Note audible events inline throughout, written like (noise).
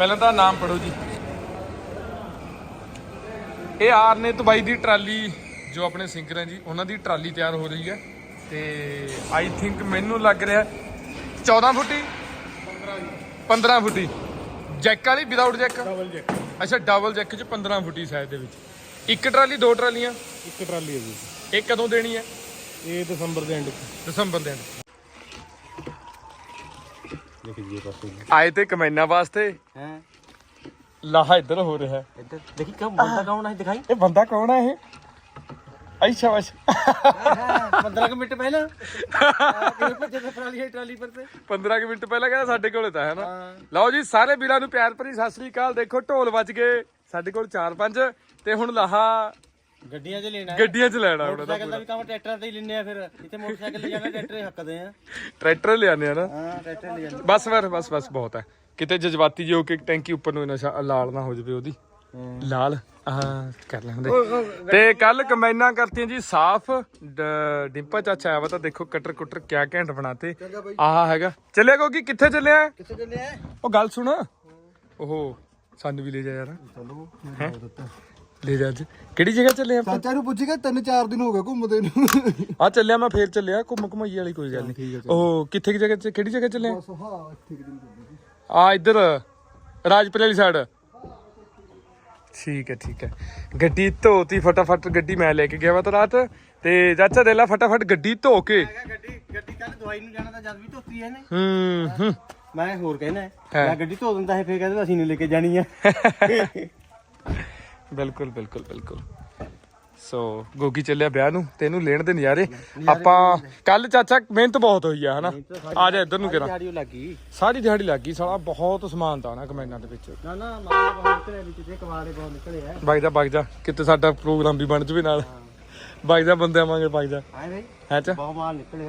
ਪਹਿਲਾਂ ਤਾਂ ਨਾਮ ਪੜੋ ਜੀ। ਇਹ ਆਰਨੇਤ ਬਾਈ ਦੀ ਟਰਾਲੀ ਜੋ ਆਪਣੇ ਸਿੰਗਰ ਹੈ ਜੀ ਉਹਨਾਂ ਦੀ ਟਰਾਲੀ ਤਿਆਰ ਹੋ ਰਹੀ ਹੈ ਤੇ ਆਈ ਥਿੰਕ ਮੈਨੂੰ ਲੱਗ ਰਿਹਾ 14 ਫੁੱਟੀ। 15 ਫੁੱਟੀ। ਜੈਕ ਵਾਲੀ ਵਿਦਆਊਟ ਜੈਕ? Double jack. ਅੱਛਾ ਡਬਲ ਜੈਕ ਚ 15 ਫੁੱਟੀ ਸਾਈਜ਼ ਦੇ ਵਿੱਚ। ਇੱਕ ਟਰਾਲੀ ਦੋ ਟਰਾਲੀਆਂ? ਇੱਕ ਟਰਾਲੀ ਹੈ ਜੀ। ਇਹ ਕਦੋਂ ਦੇਣੀ ਹੈ? ਇਹ ਦਸੰਬਰ ਦੇ ਐਂਡ ਦਸੰਬਰ ਦੇ end। ਦੇਖ ਜੀ ਇਹ ਪਾਸੇ ਆਏ ਤੇ ਕਮੈਨਾ ਵਾਸਤੇ। ਹੈ? ਲਾਹਾ ਇੱਧਰ ਹੋ ਰਿਹਾ ਹੈ। ਇੱਧਰ ਦੇਖੀ ਕਾ ਬੰਦਾ ਕੌਣ ਹੈ ਦਿਖਾਈ? ਇਹ ਬੰਦਾ ਕੌਣ ਹੈ ਇਹ? ਅੱਛਾ ਅੱਛਾ 15 ਮਿੰਟ ਪਹਿਲਾਂ। ਕਿਵੇਂ ਭੱਜੇ ਤੇ ਟਰਾਲੀ ਟਰਾਲੀ ਪਰ ਤੇ 15 ਕੁ ਮਿੰਟ ਪਹਿਲਾਂ ਕਹਿੰਦਾ ਸਾਡੇ ਕੋਲੇ ਤਾਂ ਹੈ ਨਾ। ਲਓ ਜੀ ਸਾਰੇ ਵੀਰਾਂ ਨੂੰ ਪਿਆਰ ਭਰੀ ਸਤਿ ਸ੍ਰੀ ਅਕਾਲ। ਦੇਖੋ ਢੋਲ ਵੱਜ ਗਏ ਸਾਡੇ ਕੋਲ 4-5 ਤੇ ਹੁਣ ਲਾਹਾ ਗੱਡੀਆਂ 'ਚ ਲੈਣਾ ਗੱਡੀਆਂ 'ਚ ਲੈਣਾ ਉਹਨਾਂ ਦਾ ਮੋਟਰਸਾਈਕਲ ਦਾ ਵੀ ਕੰਮ ਟਰੈਕਟਰ ਤੇ ਹੀ ਲੈਣੇ ਆ ਫਿਰ। ਇੱਥੇ ਮੋਟਰਸਾਈਕਲ ਲੈ ਜਾਣਾ ਟਰੈਕਟਰ ਹੀ ਹੱਕਦੇ ਆ। ਟਰੈਕਟਰ ਲਿਆਨੇ ਆ ਨਾ? ਹਾਂ ਟਰੈਕਟਰ ਲੈ ਜਾਂਦੇ ਬਸ ਫਿਰ ਬਸ ਬਸ ਬਹੁਤ ਹੈ। ਕਿਤੇ ਜਜ਼ਬਾਤੀ ਜੋ ਕਿ ਟੈਂਕੀ ਉੱਪਰ ਨੂੰ ਨਸ਼ਾ ਲਾਲ ਨਾ ਹੋ ਜਾਵੇ ਉਹਦੀ। ਲਾਲ ਆਹ ਕਰ ਲੈਂਦੇ। ਤੇ ਕੱਲ ਕੰਬਾਈਨਾਂ ਕਰਤੀਆਂ ਜੀ ਸਾਫ਼ ਡਿੰਪਾ ਚਾਚਾ ਆਇਆ ਵਾ ਤਾਂ ਦੇਖੋ ਕਟਰ ਕੁਟਰ ਕਿਆ ਘੈਂਟ ਬਣਾਤੇ। ਆਹ ਹੈਗਾ। ਚੱਲਿਆ ਕੋਕੀ ਕਿੱਥੇ ਚੱਲਿਆ? ਕਿੱਥੇ ਚੱਲੇ ਆ ਉਹ ਗੱਲ ਸੁਣ। ਉਹ ਸਾਨੂੰ ਵੀ ਲੈ ਜਾ ਯਾਰ। ਚਲੋ? ਲੈ ਜਾ ਅੱਜ। ਕਿਹੜੀ ਜਗ੍ਹਾ ਚੱਲੇ ਆਪਾਂ? ਚਾਚਾ ਨੂੰ ਪੁੱਛੀਗਾ ਤਿੰਨ ਚਾਰ ਦਿਨ ਹੋ ਗਏ ਘੁੰਮਦੇ ਨੂੰ। ਆ ਚੱਲਿਆ ਮੈਂ ਫੇਰ ਚੱਲਿਆ। ਘੁੰਮ ਘੁਮਾਈ ਵਾਲੀ ਕੋਈ ਗੱਲ ਨਹੀਂ ਉਹ ਕਿੱਥੇ ਕੀ ਜਗ੍ਹਾ ਚ ਕਿਹੜੀ ਜਗ੍ਹਾ ਚੱਲੇ? ਬਸ ਹਾਂ ਦਿਨ ਆ ਇੱਧਰ ਰਾਜਪੁਰੇ ਵਾਲੀ ਸਾਈਡ ਠੀਕ ਹੈ ਠੀਕ ਹੈ। ਗੱਡੀ ਧੋਤੀ ਫਟਾਫਟ ਗੱਡੀ ਮੈਂ ਲੈ ਕੇ ਗਿਆ ਵਾ ਤਾਂ ਰਾਤ। ਤੇ ਚਾਚਾ ਦੇ ਲਾ ਫਟਾਫਟ ਗੱਡੀ ਧੋ ਕੇ। ਗੱਡੀ ਗੱਡੀ ਕੱਲ ਦਵਾਈ ਨੂੰ ਜਾਣਾ ਤਾਂ ਜਦ ਵੀ ਧੋਤੀ ਐ ਨੇ ਹੂੰ ਹੂੰ। ਮੈਂ ਹੋਰ ਕਹਿਣਾ ਹੈ। ਹੈ। ਮੈਂ ਗੱਡੀ ਧੋ ਦਿੰਦਾ ਹੈ ਫੇਰ ਕਹਿੰਦੇ ਅਸੀਂ ਨਹੀਂ ਲੈ ਕੇ ਜਾਣੀ ਆ। (laughs) ਬਿਲਕੁਲ ਬਿਲਕੁਲ ਬਿਲਕੁਲ। ਸੋ ਗੋਗੀ ਚੱਲਿਆ ਵਿਆਹ ਨੂੰ ਤੇ ਇਹਨੂੰ ਲੈਣ ਦੇ ਨਜ਼ਾਰੇ। ਆਪਾਂ ਕੱਲ ਚਾਚਾ ਮਿਹਨਤ ਬਹੁਤ ਹੋਈ ਆ ਹਨਾ? ਆ ਜਾ ਇੱਧਰ ਨੂੰ ਦਿਹਾੜੀ ਲੱਗੀ। ਸਾਰੀ ਦਿਹਾੜੀ ਲੱਗ ਸਾਲਾ ਬਹੁਤ ਸਮਾਨ ਤਾਂ ਨਾ ਕਮੈਨਾਂ ਦੇ ਵਿੱਚ। ਨਾ ਨਾ ਮਾਲ ਬਹੁਤ ਨਿਕਲੇ ਵਿੱਚ ਤੇ ਕਵਾੜੇ ਬਹੁਤ ਨਿਕਲੇ ਆ। ਜਾ ਕਿਤੇ ਸਾਡਾ ਪ੍ਰੋਗਰਾਮ ਵੀ ਬਣ ਜਵੇ ਨਾਲ। ਵਗ ਜਾ ਬੰਦੇ ਆਵਾਂਗੇ ਬਈ ਹੈ ਚ? ਬਹੁਤ ਮਾਲ ਨਿਕਲੇ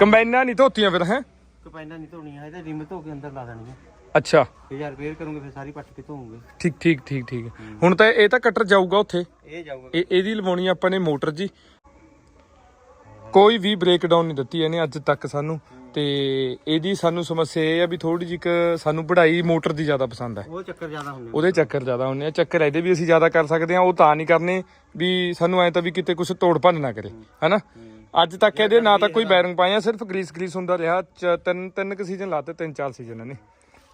ਕੰਬਾਈਨਾਂ ਨਹੀਂ ਧੋਤੀਆਂ ਫਿਰ ਹੈ? ਕਪੈਨਾ ਨਹੀਂ ਧੋਣੀ ਹੈ ਇਹਦੇ ਰਿਮ ਧੋ ਕੇ ਅੰਦਰ ਲਾ ਦੇਣੀ ਹੈ ਅੱਛਾ। ਫਿਰ ਯਾਰ ਰਿਪੇਅਰ ਕਰੂੰਗੇ ਫਿਰ ਸਾਰੀ ਪੱਟ ਕੇ ਧੋਉਂਗੇ ਠੀਕ ਠੀਕ ਠੀਕ ਠੀਕ। ਹੁਣ ਤਾਂ ਇਹ ਤਾਂ ਕਟਰ ਜਾਊਗਾ ਉੱਥੇ। ਇਹ ਜਾਊਗਾ। ਇਹ ਇਹਦੀ ਲਵਾਉਣੀ ਆਪਾਂ ਨੇ ਮੋਟਰ ਜੀ। ਕੋਈ ਵੀ ਬ੍ਰੇਕ ਡਾਊਨ ਨਹੀਂ ਦਿੱਤੀ ਇਹਨੇ ਅੱਜ ਤੱਕ ਸਾਨੂੰ। ਤੇ ਇਹਦੀ ਸਾਨੂੰ ਸਮੱਸਿਆ ਇਹ ਆ ਵੀ ਥੋੜੀ ਜਿਹੀ ਸਾਨੂੰ ਵਢਾਈ ਮੋਟਰ ਦੀ ਜ਼ਿਆਦਾ ਪਸੰਦ ਹੈ ਉਹ ਚੱਕਰ ਜ਼ਿਆਦਾ ਹੁੰਦੇ ਉਹਦੇ ਚੱਕਰ ਜ਼ਿਆਦਾ ਹੁੰਦੇ ਆ। ਚੱਕਰ ਇਹਦੇ ਵੀ ਅਸੀਂ ਜ਼ਿਆਦਾ ਕਰ ਸਕਦੇ ਆ। ਉਹ ਤਾਂ ਨਹੀਂ ਕਰਨੇ ਵੀ ਸਾਨੂੰ ਐ ਤਾਂ ਵੀ ਕਿਤੇ ਕੁਝ ਤੋੜ ਭੰਨ ਨਾ ਕਰੇ ਹੈਨਾ? ਅੱਜ ਤੱਕ ਇਹਦੇ ਨਾ ਤਾਂ ਕੋਈ ਬੈਰਿੰਗ ਪਾਇਆ ਸਿਰਫ ਗਰੀਸ ਗਰੀਸ ਹੁੰਦਾ ਰਿਹਾ। ਤਿੰਨ ਤਿੰਨ ਕੁ ਸੀਜ਼ਨ ਲਾਤੇ ਤਿੰਨ ਚਾਰ ਸੀਜ਼ਨ ਇਹਨੇ।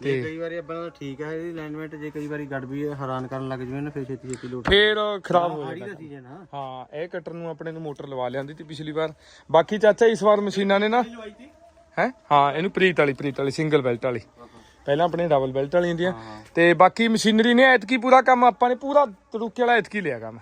ਜੇ ਕਈ ਵਾਰੀ ਆਪਣਾ ਤਾਂ ਠੀਕ ਹੈ ਇਹਦੀ ਅਲਾਈਨਮੈਂਟ ਜੇ ਕਈ ਵਾਰੀ ਗੜ ਵੀ ਹੈਰਾਨ ਕਰਨ ਲੱਗ ਜਵੇ ਨਾ ਫਿਰ ਛੇਤੀ ਛੇਤੀ ਲੋਟ ਫੇਰ ਖਰਾਬ ਹੋ ਜਾਂਦਾ ਦਾ ਸੀਜ਼ਨ ਹਾਂ ਹਾਂ ਇਹ ਕਟਰ ਨੂੰ ਆਪਣੇ ਨੂੰ ਮੋਟਰ ਲਵਾ ਲਿਆਂਦੀ ਤੀ ਪਿਛਲੀ ਵਾਰ। ਬਾਕੀ ਚਾਚਾ ਇਸ ਵਾਰ ਮਸ਼ੀਨਾਂ ਨੇ ਨਾ ਤੀ? ਹੈ? ਹਾਂ ਇਹਨੂੰ ਪ੍ਰੀਤ ਵਾਲੀ ਪ੍ਰੀਤ ਵਾਲੀ ਸਿੰਗਲ ਬੈਲਟ ਵਾਲੀ। ਪਹਿਲਾਂ ਆਪਣੇ ਡਬਲ ਬੈਲਟ ਵਾਲੀ ਹੁੰਦੀਆਂ ਤੇ ਬਾਕੀ ਮਸ਼ੀਨਰੀ ਨੇ ਐਤਕੀ ਪੂਰਾ ਕੰਮ ਆਪਾਂ ਨੇ ਪੂਰਾ ਤੜੂਕੇ ਵਾਲਾ ਐਤਕੀ ਲਿਆ ਕੰਮ।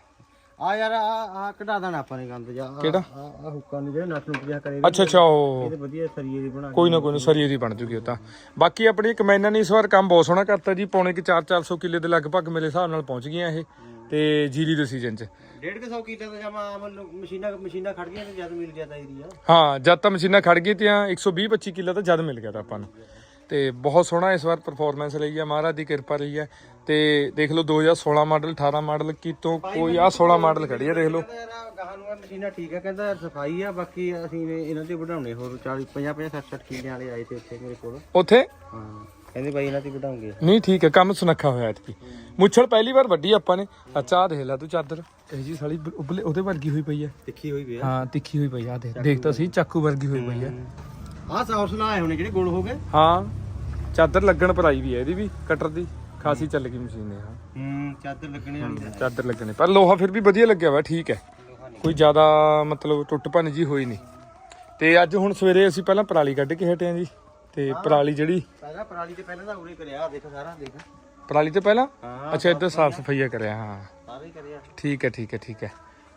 ਆ ਯਾਰ ਆ ਆ ਕਢਾ ਦੇਣਾ ਆਪਾਂ ਨੇ ਗੰਦ ਜਾ ਕਿਹੜਾ? ਆ ਆ ਹੁੱਕਾ ਨਹੀਂ ਜਿਹੜੇ ਨਟ ਜਿਹਾ ਕਰੇ ਅੱਛਾ ਅੱਛਾ ਉਹ ਇਹਦੇ ਵਧੀਆ ਸਰੀਏ ਦੀ ਬਣਾ ਕੋਈ ਨਾ ਕੋਈ ਨਾ ਸਰੀਏ ਦੀ ਬਣ ਜੂਗੀ ਉਹ ਤਾਂ। ਬਾਕੀ ਆਪਣੀ ਕਮੈਨਾਂ ਨੇ ਇਸ ਵਾਰ ਕੰਮ ਬਹੁਤ ਸੋਹਣਾ ਕਰਤਾ ਜੀ ਪੌਣੇ ਕਿ 4-400 ਕਿੱਲੇ ਦੇ ਲਗਭਗ ਮੇਰੇ ਹਿਸਾਬ ਨਾਲ ਪਹੁੰਚ ਗਈਆਂ ਇਹ ਤੇ ਜੀਰੀ ਦੇ ਸੀਜ਼ਨ 'ਚ। ਡੇਢ ਕੁ ਸੌ ਕਿੱਲੇ ਦਾ ਜਮਾ ਮਸ਼ੀਨਾਂ ਮਸ਼ੀਨਾਂ ਖੜ ਗਈਆਂ ਤੇ ਜਦ ਮਿਲ ਜਾਂਦਾ ਏਰੀਆ ਹਾਂ ਜਦ ਤਾਂ ਮਸ਼ੀਨਾਂ ਖੜ ਗਈ ਤੀਆਂ 120 25 ਕਿੱਲਾ ਤਾਂ ਜਦ ਮਿਲ ਗਿਆ ਤਾਂ ਆਪਾਂ ਨੂੰ। ਤੇ ਬਹੁਤ ਸੋਹਣਾ ਇਸ ਵਾਰ ਪਰਫਾਰਮੈਂਸ ਰਹੀ ਹੈ ਮਹਾਰਾਜ ਦੀ ਕਿਰਪਾ ਰਹੀ ਹੈ ਤੇ ਦੇਖ ਲਓ 2016 ਮਾਡਲ 18 ਮਾਡਲ ਕੀਤੋਂ ਕੋਈ ਆ 16 ਮਾਡਲ ਖੜੀ ਹੈ ਦੇਖ ਲਓ। ਗਾਹਾਂ ਨੂੰ ਮਸ਼ੀਨਾਂ ਠੀਕ ਹੈ ਕਹਿੰਦਾ ਸਫ਼ਾਈ ਆ ਬਾਕੀ ਅਸੀਂ ਨੇ ਇਹਨਾਂ ਤੇ ਵਧਾਉਣੇ ਹੋਰ 40 50 50 60 60 ਕਿੱਲਿਆਂ ਵਾਲੇ ਆਏ ਤੇ ਇੱਥੇ ਮੇਰੇ ਕੋਲ। ਉੱਥੇ? ਹਾਂ ਕਹਿੰਦੇ ਬਾਈ ਇਹਨਾਂ ਤੇ ਵਧਾਉਂਗੇ ਨਹੀਂ ਠੀਕ ਹੈ ਕੰਮ ਸੁਨੱਖਾ ਹੋਇਆ ਇਤਕੀ ਮੁੱਛੜ ਪਹਿਲੀ ਵਾਰ ਵੱਡੀ ਆਪਾਂ ਨੇ। ਅੱਛਾ ਦੇਖ ਲੈ ਤੂੰ ਚਾਦਰ। ਇਹ ਜੀ ਸਾਲੀ ਉਬਲੇ ਉਹਦੇ ਵਰਗੀ ਹੋਈ ਪਈ ਹੈ ਤਿੱਖੀ ਹੋਈ ਵੀ ਆ। ਹਾਂ ਤਿੱਖੀ ਹੋਈ ਪਈ ਆ ਦੇਖ। ਦੇਖ ਤਾਂ ਸੀ ਚਾਕੂ ਵਰਗੀ ਹੋਈ ਪਈ ਹੈ। ਆਹ ਸੌਸ ਆਏ ਹੋਣੇ ਜਿਹੜੇ ਗੁੜ ਹੋ ਗਏ। ਹਾਂ ਚਾਦਰ ਲੱਗਣ ਪਰ ਆਈ ਵੀ ਹੈ ਇਹਦੀ ਵੀ ਕਟਰ ਦੀ। ਖਾਸੀ ਚੱਲ ਗਈ ਮਸ਼ੀਨ ਇਹ ਹਾਂ। ਹੂੰ ਚਾਦਰ ਲੱਗਣੇ ਵਾਲੀ ਚਾਦਰ ਲੱਗਣੇ। ਪਰ ਲੋਹਾ ਫਿਰ ਵੀ ਵਧੀਆ ਲੱਗਿਆ ਵਾ ਠੀਕ ਹੈ। ਕੋਈ ਜ਼ਿਆਦਾ ਮਤਲਬ ਟੁੱਟ ਭੰਨ ਜੀ ਹੋਈ ਨਹੀਂ। ਤੇ ਅੱਜ ਹੁਣ ਸਵੇਰੇ ਅਸੀਂ ਪਹਿਲਾਂ ਪਰਾਲੀ ਕੱਢ ਕੇ ਹਟੇ ਆਂ ਜੀ। ਤੇ ਪਰਾਲੀ ਜਿਹੜੀ ਪਹਿਲਾਂ ਪਰਾਲੀ ਤੇ ਪਹਿਲਾਂ ਤਾਂ ਉਰੇ ਕਰਿਆ ਦੇਖ ਸਾਰਾ ਦੇਖ। ਪਰਾਲੀ ਤੇ ਪਹਿਲਾਂ? ਅੱਛਾ ਇੱਧਰ ਸਾਫ਼ ਸਫਾਈਆ ਕਰਿਆ ਹਾਂ। ਸਾਰਾ ਕਰਿਆ। ਠੀਕ ਹੈ ਠੀਕ ਹੈ ਠੀਕ ਹੈ।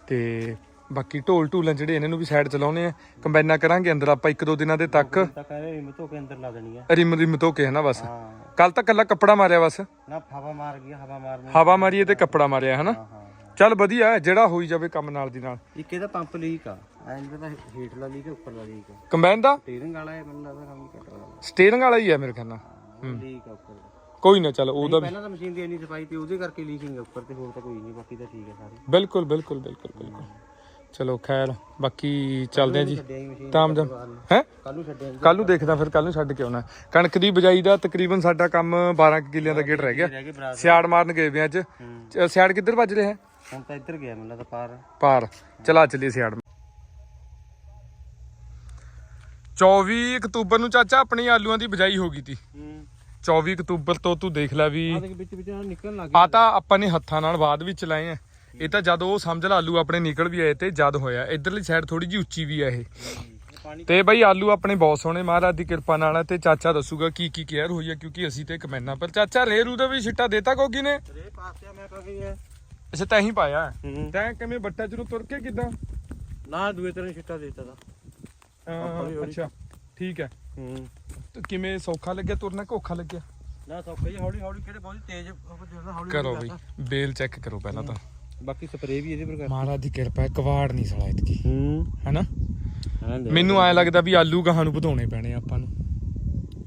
ਤੇ ਬਾਕੀ ਢੋਲ ਢੂਲਾਂ ਜਿਹੜੇ ਇਹਨਾਂ ਨੂੰ ਵੀ ਸਾਈਡ ਚਲਾਉਣੇ ਆ। ਕੰਬਾਈਨਾਂ ਕਰਾਂਗੇ ਅੰਦਰ ਆਪਾਂ ਇੱਕ ਦੋ ਦਿਨਾਂ ਦੇ ਤੱਕ। ਤਾਂ ਕਹਿੰਦੇ ਰਿਮ ਧੋ ਕੇ ਅੰਦਰ ਲਾ ਦੇਣੀ ਆ। ਰਿਮ ਰਿਮ ਧੋ ਕੇ ਹੈ ਨਾ ਬਸ। ਕੱਲ ਤਾਂ ਕੱਲਾ ਕੱਪੜਾ ਮਾਰਿਆ ਬਸ। ਨਾ ਹਵਾ ਮਾਰ ਗਈ ਹਵਾ ਮਾਰਨੇ ਹਵਾ ਮਾਰੀਏ ਤੇ ਕੱਪੜਾ ਮਾਰਿਆ ਹੈ ਨਾ ਹਾਂ ਹਾਂ। ਚੱਲ ਵਧੀਆ ਹੈ, ਜਿਹੜਾ ਹੋਈ ਜਾਵੇ ਕੰਮ ਨਾਲ ਦੀ ਨਾਲ। ਇੱਕ ਇਹਦਾ ਪੰਪ ਲੀਕ ਆ। ਐਂ ਤਾਂ ਹੇਠਲਾ ਲੀਕ ਉੱਪਰਲਾ ਲੀਕ ਆ। ਕੰਬਾਈਨ ਦਾ? ਸਟੀਅਰਿੰਗ ਵਾਲਾ ਇਹ ਮੈਨੂੰ ਲੱਗਦਾ ਕੰਮ ਘੱਟ ਵਾਲਾ ਸਟੀਅਰਿੰਗ ਵਾਲਾ ਹੀ ਹੈ ਮੇਰੇ ਖਿਆਲ ਨਾਲ। ਲੀਕ ਆ ਉੱਪਰ ਕੋਈ ਨਾ ਚੱਲ ਉਹਦਾ ਵੀ ਪਹਿਲਾਂ ਤਾਂ ਮਸ਼ੀਨ ਦੀ ਇੰਨੀ ਸਫ਼ਾਈ ਤੇ ਉਹਦੇ ਕਰਕੇ ਲੀਕਿੰਗ ਆ ਉੱਪਰ ਤੇ ਹੋਰ ਤਾਂ ਕੋਈ ਨਹੀਂ ਬਾਕੀ ਤਾਂ ਠੀਕ ਹੈ ਸਾਰੇ। ਬਿਲਕੁਲ ਬਿਲਕੁਲ ਬਿਲਕੁਲ ਬਿਲਕੁਲ। ਚਲੋ ਖੈਰ ਬਾਕੀ ਚੱਲਦੇ ਆ ਜੀ। ਤਾਮ ਜਮ ਹੈ ਕੱਲ ਨੂੰ। ਛੱਡਿਆ ਕੱਲ ਨੂੰ ਦੇਖਦਾ ਫਿਰ ਕੱਲ ਨੂੰ ਛੱਡ ਕੇ ਆਉਣਾ। ਕਣਕ ਦੀ ਬਜਾਈ ਦਾ ਤਕਰੀਬਨ ਸਾਡਾ ਕੰਮ 12 ਕੁ ਕਿੱਲਿਆਂ ਦਾ ਗੇਟ ਰਹਿ ਗਿਆ। ਸਿਆੜ ਮਾਰਨ ਗਏ ਵੇ ਅੱਜ। ਚ- ਸਿਆੜ ਕਿੱਧਰ ਵੱਜ ਰਿਹਾ? ਹੁਣ ਤਾਂ ਇੱਧਰ ਗਿਆ ਮੈਨੂੰ ਲੱਗਦਾ ਪਾਰ। ਪਾਰ। ਚਲਾ ਚੱਲੀਏ ਸਿਆੜ। 24 ਅਕਤੂਬਰ ਨੂੰ ਚਾਚਾ ਆਪਣੀ ਆਲੂਆਂ ਦੀ ਬਜਾਈ ਹੋ ਗਈ ਤੀ। ਹੂੰ। 24 ਅਕਤੂਬਰ ਤੋਂ ਤੂੰ ਦੇਖ ਲੈ ਵੀ ਆ ਤਾਂ ਆਪਾਂ ਨੇ ਹੱਥਾਂ ਨਾਲ ਬਾਅਦ ਵਿੱਚ ਲਾਏ ਆ। ਇਹ ਤਾਂ ਜਦ ਉਹ ਸਮਝ ਲਾ ਆਲੂ ਆਪਣੇ ਨਿਕਲ ਵੀ ਆਏ ਤੇ ਜਦ ਹੋਇਆ। ਇਧਰਲੀ ਸਾਈਡ ਥੋੜੀ ਜੀ ਉੱਚੀ ਵੀ ਆ ਇਹ। ਤੇ ਬਈ ਆਲੂ ਆਪਣੇ ਬਹੁਤ ਸੋਹਣੇ ਮਹਾਰਾਜ ਦੀ ਕਿਰਪਾ ਨਾਲ ਤੇ ਚਾਚਾ ਦੱਸੂਗਾ ਕੀ ਕੀ ਕੇਅਰ ਹੋਈ ਆ ਕਿਉਂਕਿ ਅਸੀਂ ਤੇ ਕਮੈਨਾ ਪਰ ਚਾਚਾ ਰੇਰੂ ਦਾ ਵੀ ਛਿੱਟਾ ਦੇਤਾ ਕੋਗੀ ਨੇ? ਰੇ ਪਾਸਿਆ ਮੈਂ ਕਹ ਗਈ ਹੈ ਅੱਛਾ ਤੈਂ ਹੀ ਪਾਇਆ। ਹੂੰ। ਤੈਂ ਕਿਵੇਂ ਬੱਟਾ ਚਰੂ ਤੁਰ ਕੇ ਕਿਦਾਂ? ਨਾ ਦੂਏ ਤਰ੍ਹਾਂ ਛਿੱਟਾ ਦੇ ਦਿੱਤਾ ਹੌਲੀ। ਅੱਛਾ ਠੀਕ ਹੈ। ਹੂੰ। ਤੇ ਕਿਵੇਂ ਸੌਖਾ ਲੱਗਿਆ ਤੁਰਨਾ ਕਿ ਔਖਾ ਲੱਗਿਆ? ਨਾ ਸੌਖਾ ਜੀ ਹੌਲੀ ਹੌਲੀ ਕਿਹੜੇ ਬਹੁਤ ਤੇਜ਼ ਕਰੋ ਬਈ ਬੇਲ ਚੈੱਕ ਕਰੋ ਪਹਿਲਾਂ ਤਾਂ। ਬਾਕੀ ਸਪਰੇਅ ਵੀ ਇਹਦੇ ਪਰ ਕਰ ਮਹਾਰਾਜ ਦੀ ਕਿਰਪਾ ਹੈ ਕਵਾੜ ਨਹੀਂ ਸਲਾ ਇਤਕੀ। ਹੂੰ। ਹੈਨਾ? ਹਾਂ ਮੈਨੂੰ ਐ ਲੱਗਦਾ ਵੀ ਆਲੂ ਗਾਹਾਂ ਨੂੰ ਵਧਾਉਣੇ ਪੈਣੇ ਆਪਾਂ ਨੂੰ।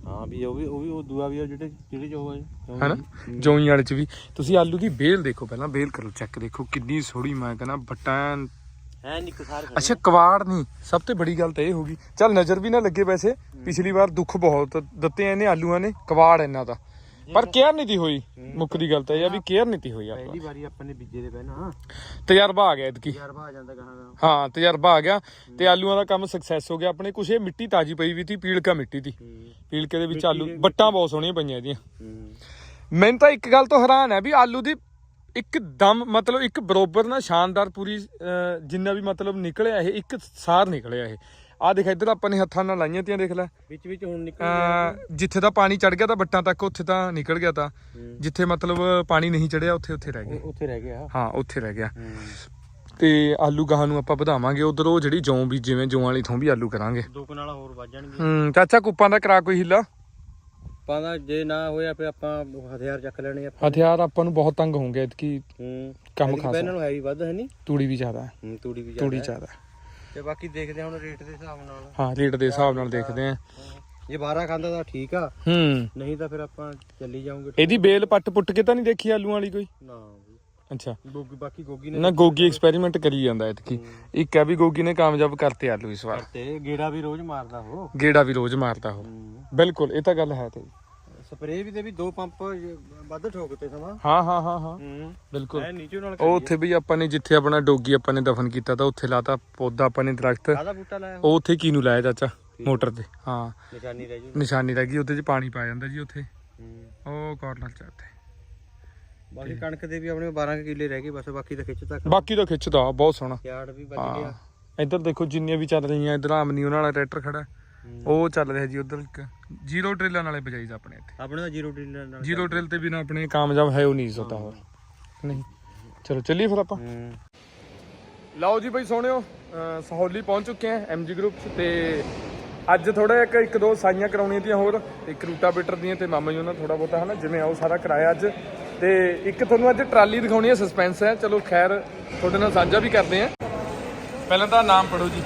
ਹਾਂ ਵੀ ਉਹ ਵੀ ਉਹ ਵੀ ਉਹ ਦੂਆ ਵੀ ਆ ਜਿਹੜੇ ਜਿਹੜੇ ਜੋ ਹੋਏ ਹੈਨਾ? ਜੋਈ ਵਾਲੇ ਚ ਵੀ। ਤੁਸੀਂ ਆਲੂ ਦੀ ਬੇਲ ਦੇਖੋ ਪਹਿਲਾਂ ਬੇਲ ਕਰੋ ਚੈੱਕ ਦੇਖੋ ਕਿੰਨੀ ਸੋਹਣੀ ਮੈਂ ਕਹਿੰਦਾ ਬੱਟਾਂ ਹੈ ਨਿੱਕ ਸਾਰ ਅੱਛਾ ਕਵਾੜ ਨਹੀਂ। ਸਭ ਤੋਂ ਬੜੀ ਗੱਲ ਤਾਂ ਇਹ ਹੋਗੀ ਚੱਲ ਨਜ਼ਰ ਵੀ ਨਾ ਲੱਗੇ ਵੈਸੇ। ਪਿਛਲੀ ਵਾਰ ਦੁੱਖ ਬਹੁਤ ਦਿੱਤੇ ਆ ਇਹਨੇ ਆਲੂਆਂ ਨੇ ਕਵਾੜ ਇਹਨਾਂ ਦਾ। ਪਰ ਕੇਅਰ ਨਹੀਂ ਤੀ ਹੋਈ। ਮੁੱਖ ਦੀ ਗੱਲ ਤਾਂ ਇਹ ਆ ਵੀ ਕੇਅਰ ਨਹੀਂ ਤੀ ਹੋਈ ਆਪਾਂ। ਪਹਿਲੀ ਵਾਰੀ ਆਪਾਂ ਨੇ ਬੀਜੇ ਦੇ ਪਹਿਲਾਂ। ਤਜਰਬਾ ਆ ਗਿਆ ਇਤਕੀ ਤਜਰਬਾ ਆ ਜਾਂਦਾ ਕਹਾਂ ਦਾ। ਹਾਂ ਤਜਰਬਾ ਆ ਗਿਆ ਤੇ ਆਲੂਆਂ ਦਾ ਕੰਮ ਸਕਸੈਸ ਹੋ ਗਿਆ। ਆਪਣੇ ਕੁਛ ਇਹ ਮਿੱਟੀ ਤਾਜੀ ਪਈ ਵੀ ਤੀ ਪੀਲਕਾ ਮਿੱਟੀ ਤੀ। ਪੀਲਕੇ ਦੇ ਵਿੱਚ ਆਲੂ ਬੱਟਾਂ ਬਹੁਤ ਸੋਹਣੀਆਂ ਪਈਆਂ ਇਹਦੀਆਂ। ਮੈਨੂੰ ਤਾਂ ਇੱਕ ਗੱਲ ਤੋਂ ਹੈਰਾਨ ਹੈ ਵੀ ਆਲੂ ਦੀ ਇੱਕ ਦਮ ਮਤਲਬ ਇੱਕ ਬਰੋਬਰ ਨਾ ਸ਼ਾਨਦਾਰ ਪੂਰੀ ਜਿੰਨਾ ਵੀ ਮਤਲਬ ਨਿਕਲਿਆ ਇਹ ਇੱਕ ਸਾਰ ਨਿਕਲਿਆ ਇਹ। ਆ ਦੇਖ ਇੱਧਰ ਆਪਾਂ ਨੇ ਹੱਥਾਂ ਨਾਲ ਲਾਈਆਂ ਤੀਆਂ ਦੇਖ ਲੈ। ਵਿੱਚ ਵਿੱਚ ਹੁਣ ਨਿਕਲ ਅਹ, ਜਿੱਥੇ ਤਾਂ ਪਾਣੀ ਚੜ ਗਿਆ ਤਾਂ ਬੱਟਾਂ ਤੱਕ ਉੱਥੇ ਤਾਂ ਨਿਕਲ ਗਿਆ ਤਾਂ। ਹੂੰ। ਜਿੱਥੇ ਮਤਲਬ ਪਾਣੀ ਨਹੀਂ ਚੜਿਆ ਉੱਥੇ ਉੱਥੇ ਰਹਿ ਉਹ- ਉੱਥੇ ਰਹਿ ਗਿਆ। ਹਾਂ ਉੱਥੇ ਰਹਿ ਗਿਆ। ਤੇ ਆਲੂ ਗਾਹਾਂ ਨੂੰ ਆਪਾਂ ਵਧਾਵਾਂਗੇ। ਉਧਰ ਉਹ ਜਿਹੜੀ ਜੌਂ ਵੀ ਜਿਵੇਂ ਜੌਂ ਵਾਲੀ ਥੋਂ ਵੀ ਆਲੂ ਕਰਾਂਗੇ। ਦੋ ਕਨਾਲਾ ਹੋਰ ਵੱਜ ਜਾਣਗੇ। ਹੂੰ ਚਾਚਾ ਕੁੱਪਾਂ ਦਾ ਕਰਾ ਕੋਈ ਹਿੱਲਾ? ਪਾਦਾ ਜੇ ਨਾ ਹੋਇਆ ਫੇ ਆਪਾਂ ਹਥਿਆਰ ਚੱਕ ਲੈਣੇ ਆਪਾਂ ਹਥਿਆਰ ਆਪਾਂ ਨੂੰ ਬਹੁਤ ਤੰਗ ਹੋਣਗੇ ਇਤਕੀ ਹੂੰ। ਕੰਮ ਖਾਸਾ। ਇਹਨਾਂ ਨੂੰ ਹੈ ਵੀ ਵੱਧ ਹੈ ਨਹੀਂ ਤੂੜੀ ਵੀ ਜ਼ਿਆਦਾ ਹੈ। ਹੂੰ ਤੂੜੀ ਵੀ ਤੂੜੀ ਜ਼ਿਆਦਾ ਹੈ। ਤੇ ਬਾਕੀ ਦੇਖਦੇ ਹਾਂ ਹੁਣ ਰੇਟ ਦੇ ਹਿਸਾਬ ਨਾਲ। ਹਾਂ ਰੇਟ ਦੇ ਹਿਸਾਬ ਨਾਲ ਦੇਖਦੇ ਆਂ ਜੇ 12 ਖਾਂਦਾ ਤਾਂ ਠੀਕ ਆ। ਹੂੰ। ਨਹੀਂ ਤਾਂ ਫਿਰ ਆਪਾਂ ਚੱਲੀ ਜਾਵਾਂਗੇ ਇਹਦੀ ਬੇਲ ਪੱਟ ਪੁੱਟ ਕੇ ਤਾਂ ਨਹੀਂ ਦੇਖੀ ਆਲੂਆਂ ਵਾਲੀ ਕੋਈ? ਨਾ। ਅੱਛਾ। ਗੋਗੀ ਬਾਕੀ ਗੋਗੀ ਨੇ ਨਾ ਗੋਗੀ ਐਕਸਪੈਰੀਮੈਂਟ ਕਰੀ ਜਾਂਦਾ ਇਤਕੀ ਇੱਕ ਹੈ ਵੀ ਗੋਗੀ ਨੇ ਕਾਮਯਾਬ ਕਰਤੇ ਆਲੂ ਇਸ ਵਾਰ। ਤੇ ਗੇੜਾ ਵੀ ਰੋਜ਼ ਮਾਰਦਾ ਉਹ। ਗੇੜਾ ਵੀ ਰੋਜ਼ ਮਾਰਦਾ ਉਹ। ਬਿਲਕੁਲ ਇਹ ਤਾਂ ਗੱਲ ਹੈ ਤੇ ਸਪਰੇਅ ਵੀ ਤੇ ਵੀ ਦੋ ਪੰਪ ਵੱਧ ਠੋਕਤੇ ਸਮਾਂ। ਹਾਂ ਹਾਂ ਹਾਂ ਹਾਂ। ਹੂੰ। ਬਿਲਕੁਲ। ਐ ਨੀਚੇ ਨਾਲ ਉਹ ਉੱਥੇ ਵੀ ਆਪਾਂ ਨੇ ਜਿੱਥੇ ਆਪਣਾ ਡੋਗੀ ਆਪਾਂ ਨੇ ਦਫਨ ਕੀਤਾ ਤਾਂ ਉੱਥੇ ਲਾਤਾ ਪੌਦਾ ਆਪਾਂ ਨੇ ਦਰਖਤ। ਕਾਹਦਾ ਬੂਟਾ ਲਾਇਆ ਉਹ ਉੱਥੇ ਕੀ ਨੂੰ ਲਾਇਆ ਚਾਚਾ? ਮੋਟਰ ਤੇ ਹਾਂ। ਨਿਸ਼ਾਨੀ ਰਹਿ ਜੂ ਨਿਸ਼ਾਨੀ ਰਹਿ ਗਈ ਉਹਦੇ 'ਚ ਪਾਣੀ ਪਾ ਜਾਂਦਾ ਜੀ ਉੱਥੇ। ਉਹ ਕਾਰਨਰ 'ਚ ਉੱਥੇ ਬਾਕੀ ਕਣਕ ਦੇ ਵੀ ਆਪਣੇ 12 ਕੁ ਕਿੱਲੇ ਰਹਿ ਗਏ ਬਸ ਬਾਕੀ ਤਾਂ ਖਿੱਚ ਤੱਕ ਬਾਕੀ ਤਾਂ ਖਿੱਚਦਾ ਬਹੁਤ ਸੋਹਣਾ। ਯਾਰਡ ਵੀ ਵੱਜ ਗਿਆ। ਇੱਧਰ ਦੇਖੋ ਜਿੰਨੀਆਂ ਵੀ ਚੱਲ ਰਹੀਆਂ ਇੱਧਰ ਆਮਨੀ ਉਹਨਾਂ ਵਾਲਾ ਟਰੈਕਟਰ ਖੜਾ। ਉਹ ਚੱਲ ਰਿਹਾ ਜੀ ਉਧਰ ਇੱਕ ਜ਼ੀਰੋ ਟ੍ਰੇਲਾਂ ਨਾਲੇ ਬਜਾਈ ਆਪਣੇ ਇੱਥੇ। ਆਪਣੇ ਦਾ ਜ਼ੀਰੋ ਡਿਲਰ ਨਾਲ ਜ਼ੀਰੋ ਟ੍ਰੇਲ ਤੇ ਬਿਨਾ ਆਪਣੇ ਕਾਮਯਾਬ ਹੈ ਉਹ ਨਹੀਂ ਸੋਤਾ ਹੋਰ। ਨਹੀਂ। ਚਲੋ ਚੱਲੀਏ ਫਿਰ ਆਪਾਂ। ਹੂੰ। ਲਓ ਜੀ ਬਈ ਸੋਹਣਿਓ ਅਹ ਸਹੌਲੀ ਪਹੁੰਚ ਚੁੱਕੇ ਆ ਐਮਜੀ ਗਰੁੱਪ 'ਚ ਤੇ ਅੱਜ ਥੋੜਾ ਇੱਕ ਇੱਕ ਦੋ ਸਾਈਆਂ ਕਰਾਉਣੀਆਂ ਤੀਆਂ ਹੋਰ ਇੱਕ ਰੂਟਾਵੇਟਰ ਦੀਆਂ ਤੇ ਮਾਮਾ ਜੀ ਉਹਨਾਂ ਥੋੜਾ ਬਹੁਤਾ ਹਨਾ ਜਿਵੇਂ ਆਓ ਸਾਰਾ ਕਰਾਇਆ ਅੱਜ। ਤੇ ਇੱਕ ਤੁਹਾਨੂੰ ਅੱਜ ਟਰਾਲੀ ਦਿਖਾਉਣੀ ਹੈ ਸਸਪੈਂਸ ਹੈ। ਚਲੋ ਖੈਰ ਤੁਹਾਡੇ ਨਾਲ ਸਾਂਝਾ ਵੀ ਕਰਦੇ ਆ ਪਹਿਲਾਂ ਤਾਂ ਨਾਮ ਪੜੋ ਜੀ।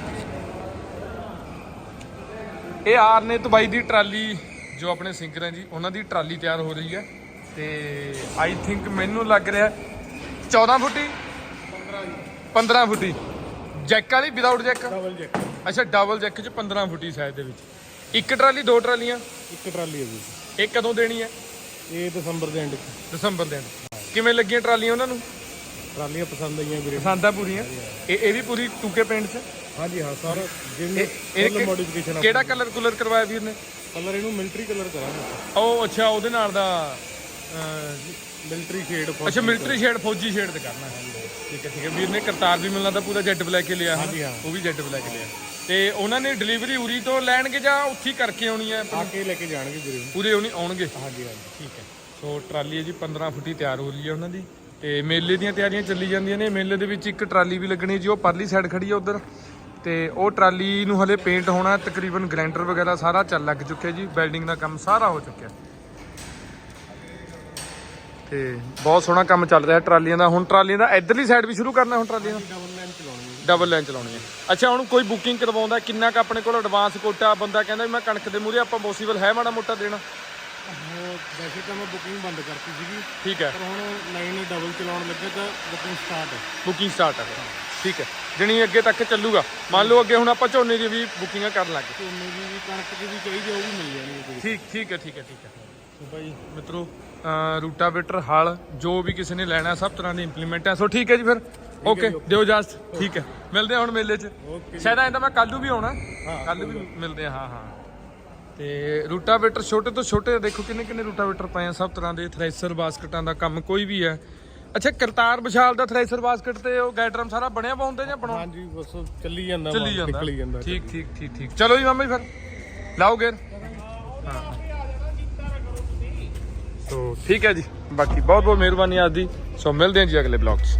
ਇਹ ਆਰਨੇਤ ਬਾਈ ਦੀ ਟਰਾਲੀ ਜੋ ਆਪਣੇ ਸਿੰਗਰ ਹੈ ਜੀ ਉਹਨਾਂ ਦੀ ਟਰਾਲੀ ਤਿਆਰ ਹੋ ਰਹੀ ਹੈ ਤੇ ਆਈ ਥਿੰਕ ਮੈਨੂੰ ਲੱਗ ਰਿਹਾ 14 ਫੁੱਟੀ? 15 ਫੁੱਟੀ। ਜੈਕ ਵਾਲੀ ਵਿਦਆਊਟ ਜੈਕ? Double jack. ਅੱਛਾ ਡਬਲ ਜੈਕ ਚ 15 ਫੁੱਟੀ ਸਾਈਜ਼ ਦੇ ਵਿੱਚ। ਇੱਕ ਟਰਾਲੀ ਦੋ ਟਰਾਲੀਆਂ? ਇੱਕ ਟਰਾਲੀ ਹੈ ਜੀ। ਇਹ ਕਦੋਂ ਦੇਣੀ ਹੈ? ਇਹ ਦਸੰਬਰ ਦੇ ਐਂਡ ਦਸੰਬਰ ਦੇ end। ਕਿਵੇਂ ਲੱਗੀਆਂ ਟਰਾਲੀਆਂ ਉਹਨਾਂ ਨੂੰ? ਟਰਾਲੀਆਂ ਪਸੰਦ ਆਈਆਂ ਵੀਰੇ। ਪਸੰਦ ਆ ਪੂਰੀਆਂ? ਇਹ ਇਹ ਵੀ ਪੂਰੀ ਟੂਕੇ ਪੇਂਟ ਚ? ਹਾਂਜੀ ਹਾਂ ਸਾਰਾ ਜਿੰਨੇ ਇਹ ਮੋਡੀਫਿਕੇਸ਼ਨ ਕਿਹੜਾ ਕਲਰ ਕੁਲਰ ਕਰਵਾਇਆ ਵੀਰ ਨੇ? ਕਲਰ ਇਹਨੂੰ ਮਿਲਟਰੀ ਕਲਰ ਕਰਾਂਗੇ। ਉਹ ਅੱਛਾ ਉਹਦੇ ਨਾਲ ਦਾ ਮਿਲਟਰੀ ਸ਼ੇਡ ਅੱਛਾ ਮਿਲਟਰੀ ਸ਼ੇਡ ਫੌਜੀ ਸ਼ੇਡ ਤੇ ਕਰਨਾ ਠੀਕ ਹੈ ਠੀਕ ਹੈ। ਵੀਰ ਨੇ ਕਰਤਾਰ ਵੀ ਮਿਲਣਾ ਤਾਂ ਪੂਰਾ ਜੈਟ ਬਲੈਕ ਹੀ ਲਿਆ? ਹਾਂਜੀ, ਹਾਂ। ਉਹ ਵੀ ਜੈਟ ਬਲੈਕ ਲਿਆ। ਤੇ ਉਹਨਾਂ ਨੇ ਡਿਲੀਵਰੀ ਉਰੀ ਤੋਂ ਲੈਣਗੇ ਜਾਂ ਉੱਥੇ ਹੀ ਕਰਕੇ ਆਉਣੀ ਹੈ? ਆ ਕੇ ਲੈ ਕੇ ਜਾਣਗੇ ਵੀਰੇ ਨੂੰ। ਪੂਰੇ ਉਹਨੀ ਆਉਣਗੇ? ਹਾਂਜੀ ਹਾਂਜੀ। ਠੀਕ ਹੈ। ਸੋ ਟਰਾਲੀ ਹੈ ਜੀ 15 ਫੁੱਟੀ ਤਿਆਰ ਹੋ ਰਹੀ ਹੈ ਉਹਨਾਂ ਦੀ। ਤੇ ਮੇਲੇ ਦੀਆਂ ਤਿਆਰੀਆਂ ਚੱਲੀ ਜਾਂਦੀਆਂ ਨੇ। ਮੇਲੇ ਦੇ ਵਿੱਚ ਇੱਕ ਟਰਾਲੀ ਵੀ ਲੱਗਣੀ ਜੀ ਉਹ ਪਰਲੀ ਸਾਈਡ ਖੜੀ ਹੈ ਉਧਰ। ਤੇ ਉਹ ਟਰਾਲੀ ਨੂੰ ਹਲੇ ਪੇਂਟ ਹੋਣਾ ਤਕਰੀਬਨ ਗ੍ਰੈਂਡਰ ਵਗੈਰਾ ਸਾਰਾ ਚੱਲ ਲੱਗ ਚੁੱਕਿਆ ਜੀ ਵੈਲਡਿੰਗ ਦਾ ਕੰਮ ਸਾਰਾ ਹੋ ਚੁੱਕਿਆ। ਤੇ ਬਹੁਤ ਸੋਹਣਾ ਕੰਮ ਚੱਲ ਰਿਹਾ ਟਰਾਲੀਆਂ ਦਾ। ਹੁਣ ਟਰਾਲੀਆਂ ਦਾ ਇਧਰਲੀ ਸਾਈਡ ਵੀ ਸ਼ੁਰੂ ਕਰਨਾ ਹੁਣ ਟਰਾਲੀਆਂ ਦਾ? ਡਬਲ ਲਾਈਨ ਚਲਾਉਣੀ ਹੈ। ਡਬਲ ਲਾਈਨ ਚਲਾਉਣੀ ਹੈ। ਅੱਛਾ ਹੁਣ ਕੋਈ ਬੁਕਿੰਗ ਕਰਵਾਉਂਦਾ ਕਿੰਨਾ ਕ ਆਪਣੇ ਕੋਲ ਐਡਵਾਂਸ ਕੋਟਾ ਬੰਦਾ ਕਹਿੰਦਾ ਵੀ ਮੈਂ ਕਣਕ ਦੇ ਮੂਰੇ ਆਪਾਂ ਪੋਸੀਬਲ ਹੈ ਮਾੜਾ ਮੋਟਾ ਦੇਣਾ। ਵੈਸੇ ਤਾਂ ਮੈਂ ਬੁਕਿੰਗ ਬੰਦ ਕਰਤੀ ਸੀਗੀ। ਠੀਕ ਹੈ। ਪਰ ਹੁਣ ਲਾਈਨ ਡਬਲ ਚਲਾਉਣ ਲੱਗੇ ਤਾਂ ਬੁਕਿੰਗ ਸਟਾਰਟ ਹੈ। ਬੁਕਿੰਗ ਸਟਾਰਟ ਹੈ। ਠੀਕ ਹੈ। ਜਣੀ ਅੱਗੇ ਤੱਕ ਚੱਲੂਗਾ। ਮੰਨ ਲਓ ਅੱਗੇ ਹੁਣ ਆਪਾਂ ਝੋਨੇ ਦੀ ਵੀ ਬੁਕਿੰਗਾਂ ਕਰਨ ਲੱਗੇ ਝੋਨੇ ਦੀ ਵੀ ਕਣਕ ਦੀ ਵੀ ਚਾਹੀਦੀ ਉਹ ਵੀ ਮਿਲ ਜਾਣੀ ਠੀਕ ਠੀਕ ਹੈ ਠੀਕ ਹੈ ਠੀਕ ਹੈ। ਸੋ ਭਾਈ ਮਿੱਤਰੋ ਰੂਟਾਵੇਟਰ ਹਲ ਜੋ ਵੀ ਕਿਸੇ ਨੇ ਲੈਣਾ ਸਭ ਤਰ੍ਹਾਂ ਦੀ ਇੰਪਲੀਮੈਂਟ ਹੈ। ਸੋ ਠੀਕ ਹੈ ਜੀ ਫਿਰ। ਓਕੇ ਦਿਓ ਇਜਾਜ਼ਤ। ਠੀਕ ਹੈ। ਮਿਲਦੇ ਹਾਂ ਹੁਣ ਮੇਲੇ 'ਚ। ਸ਼ਾਇਦ ਐਂ ਤਾਂ ਮੈਂ ਕੱਲ੍ਹ ਨੂੰ ਵੀ ਆਉਣਾ। ਕੱਲ ਵੀ ਮਿਲਦੇ ਹਾਂ ਹਾਂ ਹਾਂ। ਤੇ ਰੂਟਾਵੇਟਰ ਛੋਟੇ ਤੋਂ ਛੋਟੇ ਦੇਖੋ ਕਿੰਨੇ ਕਿੰਨੇ ਰੂਟਾਵੇਟਰ ਪਏ ਆ ਸਭ ਤਰ੍ਹਾਂ ਦੇ ਥ੍ਰੈਸ਼ਰ ਬਾਸਕਟਾਂ ਦਾ ਕੰਮ ਕੋਈ ਵੀ ਹੈ। ਅੱਛਾ ਕਰਤਾਰ ਵਿਸ਼ਾਲ ਦਾ ਥ੍ਰੈਸ਼ਰ ਬਾਸਕਟ ਤੇ ਉਹ ਗੈਡਰਮ ਸਾਰਾ ਬਣਿਆ ਹੁੰਦੇ ਜਾਂ ਬਣਾਉਣਾ? ਹਾਂਜੀ ਬਸ ਚੱਲੀ ਜਾਂਦਾ ਚੱਲੀ ਜਾਂਦਾ। ਨਿਕਲੀ ਜਾਂਦਾ। ਠੀਕ ਠੀਕ ਠੀਕ ਠੀਕ। ਚਲੋ ਜੀ ਮਾਮਾ ਜੀ ਫਿਰ ਲਾਓ ਗੇਰ ਹਾਂ। ਸੋ ਠੀਕ ਹੈ ਜੀ ਬਾਕੀ ਬਹੁਤ ਬਹੁਤ ਮਿਹਰਬਾਨੀ ਅੱਜ ਦੀ ਸੋ ਮਿਲਦੇ ਹਾਂ ਜੀ ਅਗਲੇ ਬਲੌਗ 'ਚ।